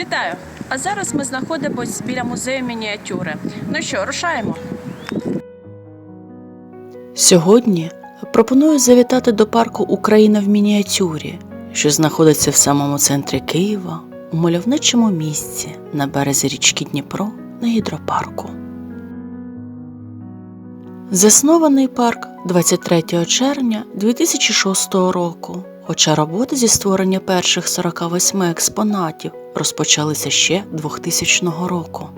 Вітаю! А зараз ми знаходимося біля музею мініатюри. Ну що, рушаємо? Сьогодні пропоную завітати до парку Україна в мініатюрі, що знаходиться в самому центрі Києва, у мальовничому місці на березі річки Дніпро на гідропарку. Заснований парк 23 червня 2006 року, хоча роботи зі створення перших 48 експонатів розпочалися ще 2000 року.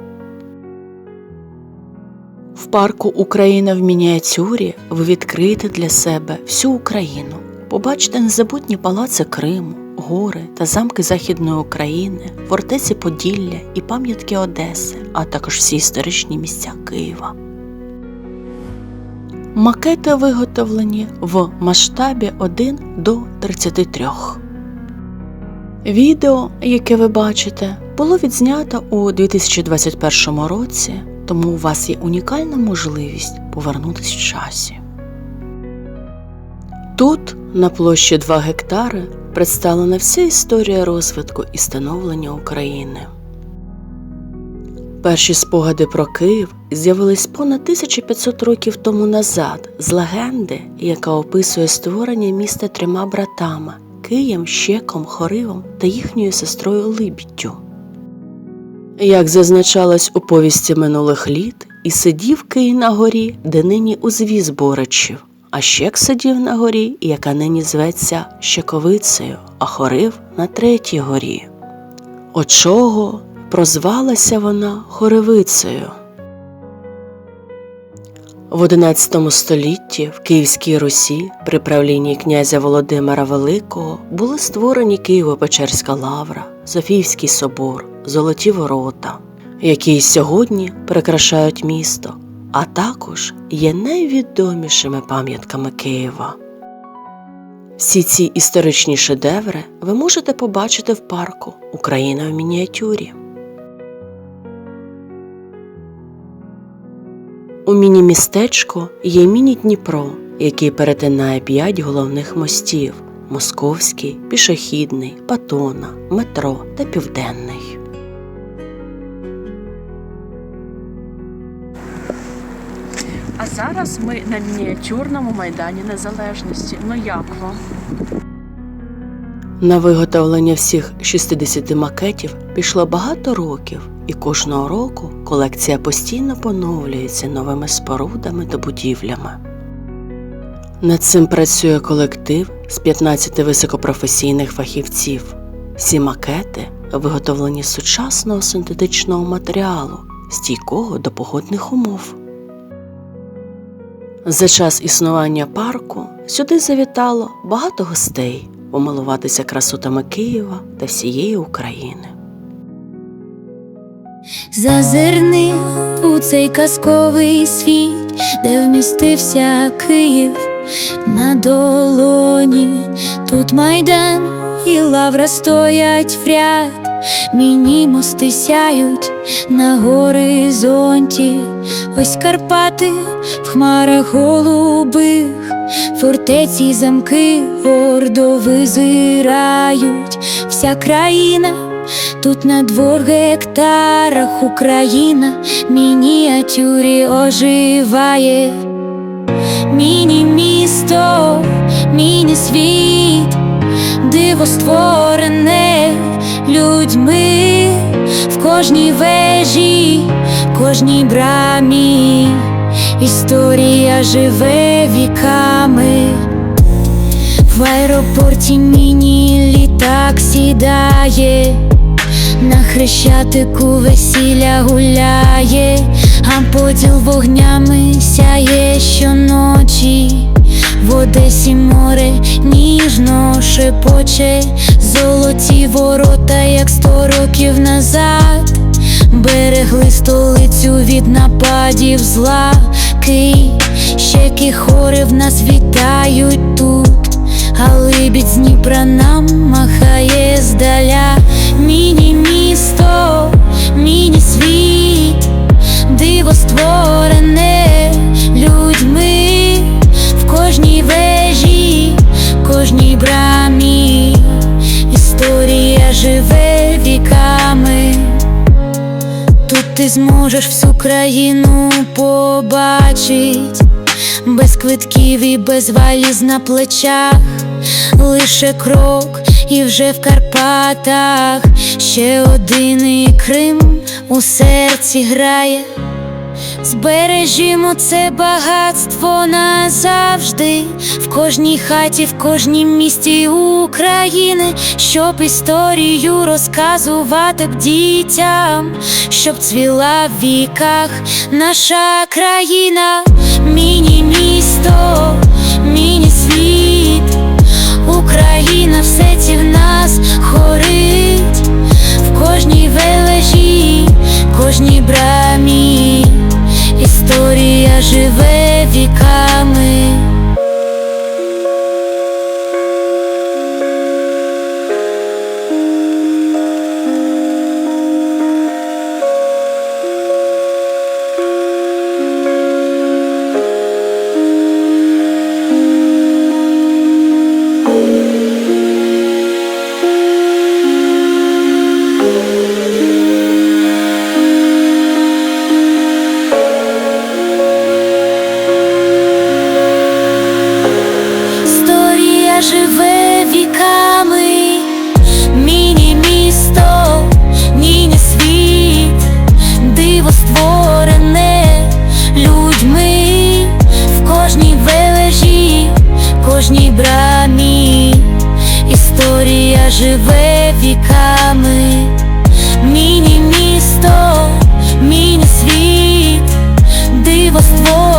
В парку Україна в мініатюрі ви відкриєте для себе всю Україну. Побачите незабутні палаци Криму, гори та замки Західної України, фортеці Поділля і пам'ятки Одеси, а також всі історичні місця Києва. Макети виготовлені в масштабі 1 до 33. Відео, яке ви бачите, було відзнято у 2021 році, тому у вас є унікальна можливість повернутися в часі. Тут, на площі 2 гектари, представлена вся історія розвитку і становлення України. Перші спогади про Київ з'явились понад 1500 років тому назад з легенди, яка описує створення міста трьома братами Києм, Щеком, Хоривом та їхньою сестрою Либіддю. Як зазначалось у повісті минулих літ, і сидів Кий на горі, де нині узвіз Боричів, а Щек сидів на горі, яка нині зветься Щековицею, а хорив на третій горі. От чого прозвалася вона Хоревицею. В XI столітті в Київській Русі при правлінні князя Володимира Великого були створені Києво-Печерська лавра, Софіївський собор, Золоті ворота, які й сьогодні прикрашають місто, а також є найвідомішими пам'ятками Києва. Всі ці історичні шедеври ви можете побачити в парку Україна в мініатюрі. У міні-містечку є міні-Дніпро, який перетинає п'ять головних мостів: Московський, пішохідний, Патона, метро та Південний. А зараз ми на мініатюрному майдані Незалежності. Ну як вам? На виготовлення всіх 60 макетів пішло багато років, і кожного року колекція постійно поновлюється новими спорудами та будівлями. Над цим працює колектив з 15 високопрофесійних фахівців. Всі макети виготовлені з сучасного синтетичного матеріалу, стійкого до погодних умов. За час існування парку сюди завітало багато гостей помилуватися красотами Києва та всієї України. Зазирни у цей казковий світ, де вмістився Київ на долоні. Тут майдан і лавра стоять в ряд, міні мости сяють на горизонті. Ось Карпати в хмарах голубих, фортеці замки гордо визирають, вся країна. Тут на двох гектарах. Україна мініатюрі оживає, міні-місто, міні-світ, диво створене людьми. В кожній вежі, кожній брамі, історія живе віками. В аеропорті міні-літак сідає, на хрещатику весілля гуляє, а поділ вогнями сяє щоночі. В Одесі море ніжно шепоче, золоті ворота, як сто років назад, берегли столицю від нападів зла, Кий, щеки хори в нас вітають тут. А либідь з Дніпра нам махає ти зможеш всю країну побачить, без квитків і без валіз на плечах, лише крок і вже в Карпатах, ще один і Крим у серці грає. Збережімо це багатство назавжди. В кожній хаті, в кожнім місті України, щоб історію розказувати б дітям, щоб цвіла в віках наша країна, міні-місто, міні-світ, Україна в серці в нас хорить, в кожній вележі, кожній брамі. Живе віками. Історія історія живе віками, міні-місто, міні-світ, дивоство.